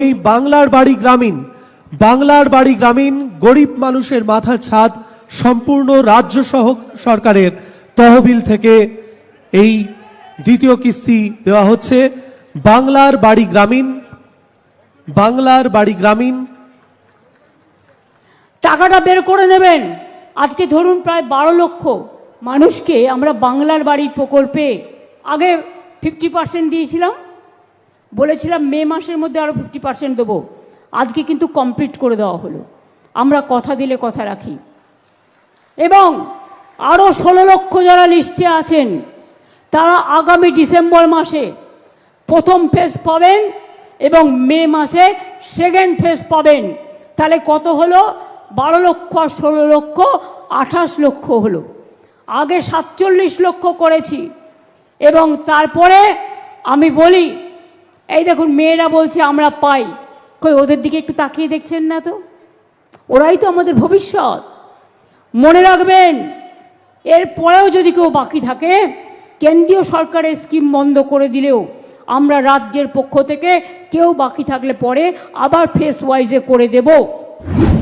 এই বাংলার বাড়ি গ্রামীণ। বাংলার বাড়ি গ্রামীণ গরিব মানুষের মাথার ছাদ সম্পূর্ণ রাজ্য সহ সরকারের তহবিল থেকে এই দ্বিতীয় কিস্তি দেওয়া হচ্ছে। বাংলার বাড়ি গ্রামীণ, বাংলার বাড়ি গ্রামীণ। টাকাটা বের করে নেবেন। আজকে ধরুন প্রায় বারো লক্ষ মানুষকে আমরা বাংলার বাড়ি প্রকল্পে আগে ফিফটি পার্সেন্ট দিয়েছিলাম। বলেছিলাম মে মাসের মধ্যে আরও ফিফটি পার্সেন্ট দেবো। আজকে কিন্তু কমপ্লিট করে দেওয়া হলো। আমরা কথা দিলে কথা রাখি। এবং আরও ষোলো লক্ষ যারা লিস্টে আছেন, তারা আগামী ডিসেম্বর মাসে প্রথম ফেজ পাবেন এবং মে মাসে সেকেন্ড ফেজ পাবেন। তাহলে কত হলো? বারো লক্ষ আর ষোলো লক্ষ, আঠাশ লক্ষ হলো। আগে সাতচল্লিশ লক্ষ করেছি। এবং তারপরে আমি বলি এই দেখুন, মেয়েরা বলছে, আমরা পাই। কই, ওদের দিকে একটু তাকিয়ে দেখছেন না তো? ওরাই তো আমাদের ভবিষ্যৎ। মনে রাখবেন এরপরেও যদি কেউ বাকি থাকে, কেন্দ্রীয় সরকারের স্কিম বন্ধ করে দিলেও আমরা রাজ্যের পক্ষ থেকে কেউ বাকি থাকলে পরে আবার ফেস ওয়াইজে করে দেব।